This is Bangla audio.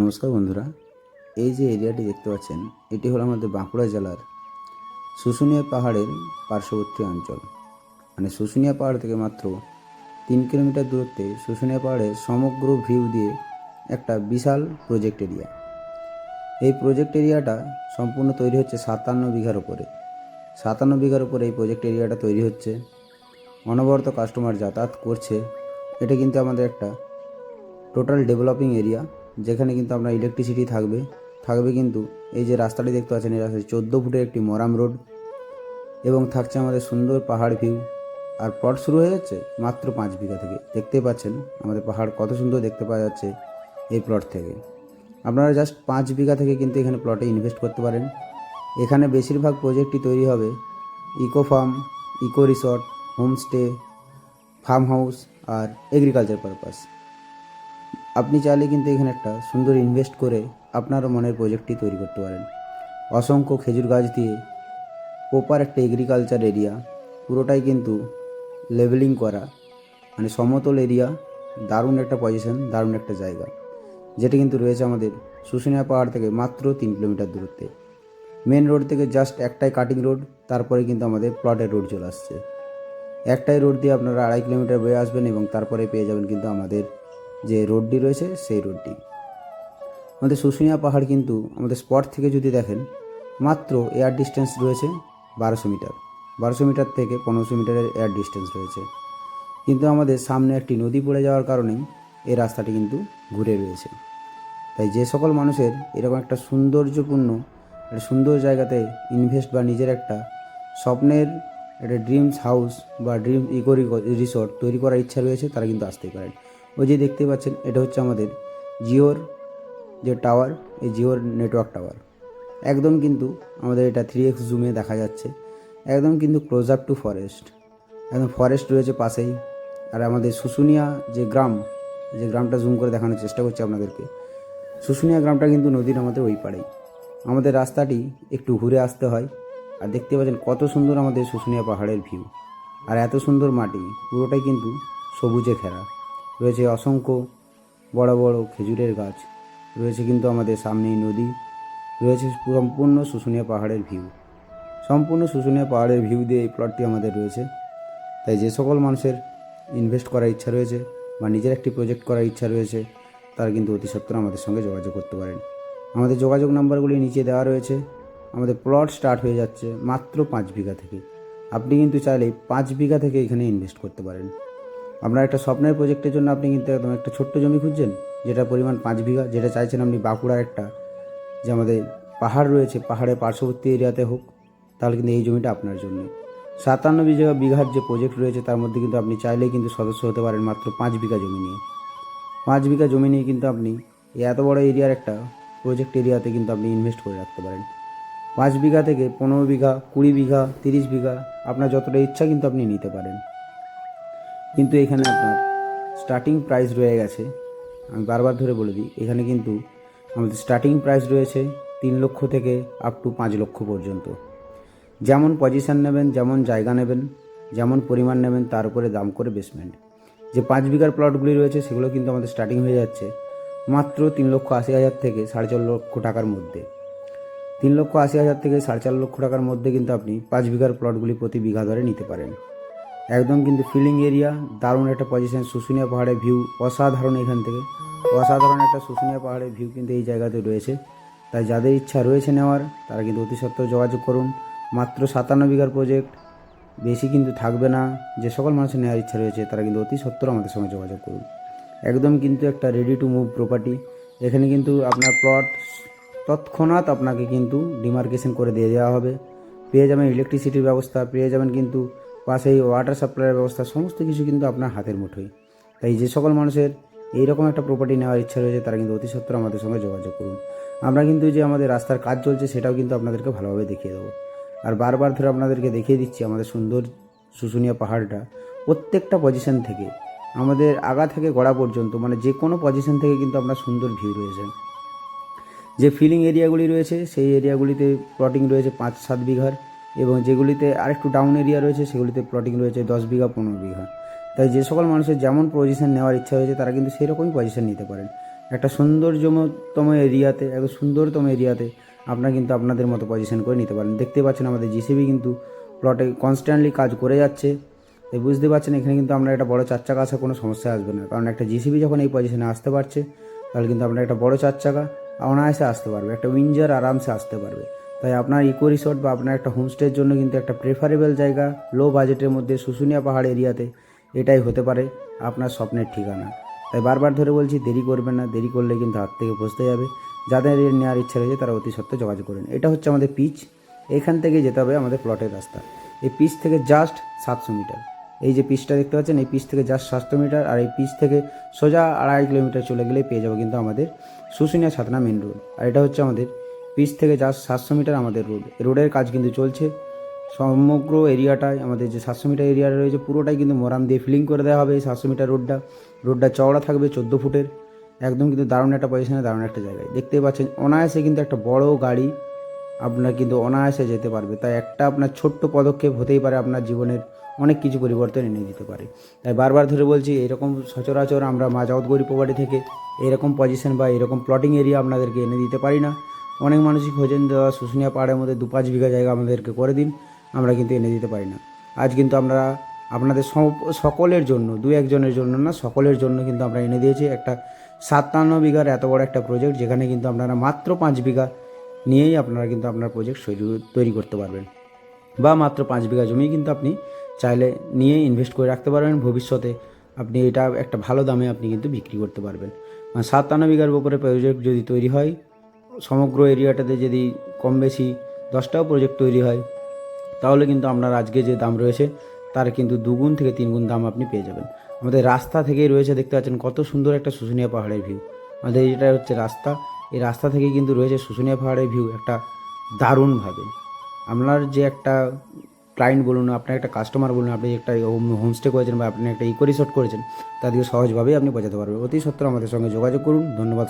নমস্কার বন্ধুরা, এই যে এরিয়াটি দেখতে পাচ্ছেন, এটি হলো আমাদের বাঁকুড়া জেলার শুশুনিয়া পাহাড়ের পার্শ্ববর্তী অঞ্চল। মানে শুশুনিয়া পাহাড় থেকে মাত্র তিন কিলোমিটার দূরত্বে শুশুনিয়া পাহাড়ের সমগ্র ভিউ দিয়ে একটা বিশাল প্রজেক্ট এরিয়া এই প্রজেক্ট এরিয়াটা সম্পূর্ণ তৈরি হচ্ছে সাতান্ন বিঘার উপরে। সাতান্ন বিঘার উপরে এই প্রজেক্ট এরিয়াটা তৈরি হচ্ছে। অনবরত কাস্টমার যাতায়াত করছে। এটা কিন্তু আমাদের একটা টোটাল ডেভেলপিং এরিয়া যেখানে কিন্তু আপনার ইলেকট্রিসিটি থাকবে থাকবে কিন্তু এই যে রাস্তাটি দেখতে পাচ্ছেন, এই রাস্তাটি চোদ্দ ফুটের একটি মরাম রোড এবং থাকছে আমাদের সুন্দর পাহাড় ভিউ আর প্লট শুরু হয়ে যাচ্ছে মাত্র পাঁচ বিঘা থেকে। দেখতে পাচ্ছেন আমাদের পাহাড় কত সুন্দর দেখতে পাওয়া যাচ্ছে এই প্লট থেকে। আপনারা জাস্ট পাঁচ বিঘা থেকে কিন্তু এখানে প্লটে ইনভেস্ট করতে পারেন। এখানে বেশিরভাগ প্রজেক্টই তৈরি হবে eco farm eco resort homestay farm house আর এগ্রিকালচার পারপাস আপনি চাইলে কিন্তু এখানে একটা সুন্দর ইনভেস্ট করে আপনার মনের প্রজেক্টটি তৈরি করতে পারেন। অসংখ্য খেজুর গাছ দিয়ে প্রপার একটা এগ্রিকালচার এরিয়া পুরোটাই কিন্তু লেভেলিং করা মানে সমতল এরিয়া দারুণ একটা পজিশন দারুণ একটা জায়গা, যেটা কিন্তু রয়েছে আমাদের শুশুনিয়া পাহাড় থেকে মাত্র তিন কিলোমিটার দূরত্বে। মেন রোড থেকে জাস্ট একটাই কাটিং রোড তারপরে কিন্তু আমাদের প্লটের রোড চলে আসছে। একটাই রোড দিয়ে আপনারা আড়াই কিলোমিটার বয়ে আসবেন এবং তারপরে পেয়ে যাবেন কিন্তু আমাদের যে রোডটি রয়েছে সেই রোডটি। আমাদের শুশুনিয়া পাহাড় কিন্তু আমাদের স্পট থেকে যদি দেখেন, মাত্র এয়ার ডিস্টেন্স রয়েছে বারোশো মিটার। বারোশো মিটার থেকে পনেরোশো মিটারের এয়ার ডিস্টেন্স রয়েছে। কিন্তু আমাদের সামনে একটি নদী পড়ে যাওয়ার কারণেই এই রাস্তাটি কিন্তু ঘুরে রয়েছে। তাই যে সকল মানুষের এরকম একটা সৌন্দর্যপূর্ণ, একটা সুন্দর জায়গাতে ইনভেস্ট বা নিজের একটা স্বপ্নের একটা ড্রিমস হাউস বা ড্রিম ইকো রিসর্ট তৈরি করার ইচ্ছা রয়েছে, তারা কিন্তু আসতেই পারেন। ওই যে দেখতে পাচ্ছেন, এটা হচ্ছে আমাদের জিওর যে টাওয়ার, এই জিওর নেটওয়ার্ক টাওয়ার। একদম কিন্তু আমাদের এটা থ্রি এক্স জুমে দেখা যাচ্ছে। একদম কিন্তু ক্লোজ আপ টু ফরেস্ট একদম ফরেস্ট রয়েছে পাশেই। আর আমাদের শুশুনিয়া যে গ্রাম, যে গ্রামটা জুম করে দেখানোর চেষ্টা করছি আপনাদেরকে, শুশুনিয়া গ্রামটা কিন্তু নদীর আমাদের ওই পাড়েই। আমাদের রাস্তাটি একটু ঘুরে আসতে হয়। আর দেখতে পাচ্ছেন কত সুন্দর আমাদের শুশুনিয়া পাহাড়ের ভিউ আর এত সুন্দর মাটি, পুরোটাই কিন্তু সবুজে ঘেরা। রয়েছে অসংখ্য বড় বড় খেজুরের গাছ, রয়েছে কিন্তু আমাদের সামনেই নদী, রয়েছে সম্পূর্ণ শুশুনিয়া পাহাড়ের ভিউ। সম্পূর্ণ শুশুনিয়া পাহাড়ের ভিউ দিয়ে এই প্লটটি আমাদের রয়েছে। তাই যে সকল মানুষের ইনভেস্ট করার ইচ্ছা রয়েছে বা নিজের একটি প্রজেক্ট করার ইচ্ছা রয়েছে, তারা কিন্তু অতি সত্বর আমাদের সঙ্গে যোগাযোগ করতে পারেন। আমাদের যোগাযোগ নাম্বারগুলি নিচে দেওয়া রয়েছে। আমাদের প্লট স্টার্ট হয়ে যাচ্ছে মাত্র পাঁচ বিঘা থেকে। আপনি কিন্তু চাইলেই পাঁচ বিঘা থেকে এখানে ইনভেস্ট করতে পারেন। আপনার একটা স্বপ্নের প্রজেক্টের জন্য আপনি কিন্তু একদম একটা ছোট্ট জমি খুঁজছেন যেটা পরিমাণ পাঁচ বিঘা, যেটা চাইছেন আপনি বাঁকুড়ার একটা, যে আমাদের পাহাড় রয়েছে পাহাড়ের পার্শ্ববর্তী এরিয়াতে হোক, তাহলে কিন্তু এই জমিটা আপনার জন্য। সাতান্ন বিঘা বিঘার যে প্রজেক্ট রয়েছে, তার মধ্যে কিন্তু আপনি চাইলেই কিন্তু সদস্য হতে পারেন মাত্র পাঁচ বিঘা জমি নিয়ে। পাঁচ বিঘা জমি নিয়ে কিন্তু আপনি এত বড় এরিয়ার একটা প্রজেক্ট এরিয়াতে কিন্তু আপনি ইনভেস্ট করে রাখতে পারেন। পাঁচ বিঘা থেকে পনেরো বিঘা, কুড়ি বিঘা, তিরিশ বিঘা, আপনার যতটা ইচ্ছা কিন্তু আপনি নিতে পারেন। কিন্তু এখানে আপনার স্টার্টিং প্রাইস রয়ে গেছে। আমি বারবার ধরে বলে দিই, এখানে কিন্তু আমাদের স্টার্টিং প্রাইস রয়েছে তিন লক্ষ থেকে আপ টু পাঁচ লক্ষ পর্যন্ত। যেমন পজিশান নেবেন, যেমন জায়গা নেবেন, যেমন পরিমাণ নেবেন, তার উপরে দাম করে বেসমেন্ট যে পাঁচ বিঘার প্লটগুলি রয়েছে, সেগুলো কিন্তু আমাদের স্টার্টিং হয়ে যাচ্ছে মাত্র তিন লক্ষ আশি হাজার থেকে সাড়ে চার লক্ষ টাকার মধ্যে। তিন লক্ষ আশি হাজার থেকে সাড়ে চার লক্ষ টাকার মধ্যে কিন্তু আপনি পাঁচ বিঘার প্লটগুলি প্রতি বিঘা ধরে নিতে পারেন। একদম কিন্তু ফিলিং এরিয়া, দারুণ একটা পজিশন শুশুনিয়া পাহাড়ের ভিউ অসাধারণ এখান থেকে। অসাধারণ একটা শুশুনিয়া পাহাড়ের ভিউ কিন্তু এই জায়গাতে রয়েছে। তাই যাদের ইচ্ছা রয়েছে নেওয়ার, তারা কিন্তু অতি সত্ত্বর যোগাযোগ করুন। মাত্র সাতান্ন বিঘার প্রজেক্ট বেশি কিন্তু থাকবে না। যে সকল মানুষের নেওয়ার ইচ্ছা রয়েছে, তারা কিন্তু অতি সত্ত্বর আমাদের সঙ্গে যোগাযোগ করুন। একদম কিন্তু একটা রেডি টু মুভ প্রপার্টি এখানে কিন্তু আপনার প্লট তৎক্ষণাৎ আপনাকে কিন্তু ডিমার্কেশন করে দিয়ে দেওয়া হবে। পেয়ে যাবেন ইলেকট্রিসিটির ব্যবস্থা, পেয়ে যাবেন কিন্তু পাশেই ওয়াটার সাপ্লাইয়ের ব্যবস্থা, সমস্ত কিছু কিন্তু আপনার হাতের মুঠোয়। তাই যে সকল মানুষের এইরকম একটা প্রপার্টি নেওয়ার ইচ্ছা রয়েছে, তারা কিন্তু অতি সত্ত্বর আমাদের সঙ্গে যোগাযোগ করুন। আমরা কিন্তু যে আমাদের রাস্তার কাজ চলছে, সেটাও কিন্তু আপনাদেরকে ভালোভাবে দেখিয়ে দেবো। আর বারবার ধরে আপনাদেরকে দেখিয়ে দিচ্ছি, আমাদের সুন্দর শুশুনিয়া পাহাড়টা প্রত্যেকটা পজিশন থেকে, আমাদের আগা থেকে গড়া পর্যন্ত মানে যে কোনো পজিশন থেকে কিন্তু আপনার সুন্দর ভিউ রয়েছে। যে ফিলিং এরিয়াগুলি রয়েছে, সেই এরিয়াগুলিতে প্লটিং রয়েছে পাঁচ সাত বিঘার। এবং যেগুলিতে আরেকটু ডাউন এরিয়া রয়েছে, সেগুলিতে প্লটিং রয়েছে দশ বিঘা, পনেরো বিঘা। তাই যে সকল মানুষের যেমন পজিশন নেওয়ার ইচ্ছা হয়েছে তারা কিন্তু সেরকমই পজিশন নিতে পারেন। একটা সৌন্দর্যতম এরিয়াতে এত সুন্দরতম এরিয়াতে আপনারা কিন্তু আপনাদের মতো পজিশন করে নিতে পারেন। দেখতে পাচ্ছেন আমাদের জিসিবি কিন্তু প্লটে কনস্ট্যান্টলি কাজ করে যাচ্ছে। তাই বুঝতে পারছেন, এখানে কিন্তু আপনার একটা বড় চার চাকা কোনো সমস্যা আসবে না। কারণ একটা জিসিবি যখন এই পজিশনে আসতে পারছে, তাহলে কিন্তু আপনার একটা বড় চার চাকা অনায়াসে আসতে পারবে, একটা উইঞ্জার আরামসে আসতে পারবে। তাই আপনার ইকো রিসোর্ট বা আপনার একটা হোমস্টের জন্য কিন্তু একটা প্রেফারেবল জায়গা লো বাজেটের মধ্যে শুশুনিয়া পাহাড় এরিয়াতে এটাই হতে পারে আপনার স্বপ্নের ঠিকানা। তাই বারবার ধরে বলছি, দেরি করবেন না, দেরি করলে কিন্তু হাত থেকে বসতে যাবে। যাদের নেওয়ার ইচ্ছা রয়েছে, তারা অতি সত্ত্বে যোগাযোগ করেন। এটা হচ্ছে আমাদের পিচ এখান থেকে যেতে হবে আমাদের প্লটের রাস্তা। এই পিচ থেকে জাস্ট সাতশো মিটার। এই যে পিচটা দেখতে পাচ্ছেন, এই পিচ থেকে জাস্ট সাতশো মিটার আর এই পিচ থেকে সোজা আড়াই কিলোমিটার চলে গেলেই পেয়ে যাব কিন্তু আমাদের শুশুনিয়া ছাতনা মেন রোড আর এটা হচ্ছে আমাদের পিচ থেকে জাস্ট সাতশো মিটার আমাদের রোড। রোডের কাজ কিন্তু চলছে। সমগ্র এরিয়াটায়, আমাদের যে সাতশো মিটার এরিয়া রয়েছে, পুরোটাই কিন্তু মোরাম দিয়ে ফিলিং করে দেওয়া হবে এই সাতশো মিটার রোডটা। রোডটা চওড়া থাকবে চোদ্দ ফুটের। একদম কিন্তু দারুণ একটা পজিশনে দারুণ একটা জায়গায়। দেখতেই পাচ্ছেন, অনায়াসে কিন্তু একটা বড় গাড়ি আপনার কিন্তু অনায়াসে যেতে পারবে। তাই একটা আপনার ছোট্ট পদক্ষেপ হতেই পারে আপনার জীবনের অনেক কিছু পরিবর্তন এনে দিতে পারে। তাই বারবার ধরে বলছি, এরকম সচরাচর আমরা মা জগৎগৌরী প্রপার্টি থেকে এরকম পজিশন বা এরকম প্লটিং এরিয়া আপনাদেরকে এনে দিতে পারি না। অনেক মানুষই খোঁজেন দেওয়া শুশুনিয়া পাহাড়ের মধ্যে দু পাঁচ বিঘা জায়গা আমাদেরকে করে দিন, আমরা কিন্তু এনে দিতে পারি না। আজ কিন্তু আমরা আপনাদের সকলের জন্য, দু একজনের জন্য না, সকলের জন্য কিন্তু আমরা এনে দিয়েছি একটা সাতান্ন বিঘার এত বড় একটা প্রজেক্ট যেখানে কিন্তু আপনারা মাত্র পাঁচ বিঘা নিয়েই আপনারা কিন্তু আপনার প্রজেক্ট তৈরি করতে পারবেন। বা মাত্র পাঁচ বিঘা জমি কিন্তু আপনি চাইলে নিয়ে ইনভেস্ট করে রাখতে পারবেন। ভবিষ্যতে আপনি এটা একটা ভালো দামে আপনি কিন্তু বিক্রি করতে পারবেন। সাতান্ন বিঘার উপরে প্রজেক্ট যদি তৈরি হয় সমগ্র এরিয়াটাতে যদি কম বেশি দশটাও প্রজেক্ট তৈরি হয়, তাহলে কিন্তু আপনার আজকে যে দাম রয়েছে, তার কিন্তু দুগুণ থেকে তিনগুণ দাম আপনি পেয়ে যাবেন। আমাদের রাস্তা থেকেই রয়েছে, দেখতে পাচ্ছেন কত সুন্দর একটা শুশুনিয়া পাহাড়ের ভিউ আমাদের এটা হচ্ছে রাস্তা, এই রাস্তা থেকেই কিন্তু রয়েছে শুশুনিয়া পাহাড়ের ভিউ একটা দারুণভাবে। আপনার যে একটা ক্লায়েন্ট বলুন, আপনার একটা কাস্টমার বলুন, আপনি একটা হোমস্টে করেছেন বা আপনি একটা ইকো রিসোর্ট করেছেন তাদেরকে সহজভাবেই আপনি বোঝাতে পারবেন। অতি সত্ত্বর আমাদের সঙ্গে যোগাযোগ করুন। ধন্যবাদ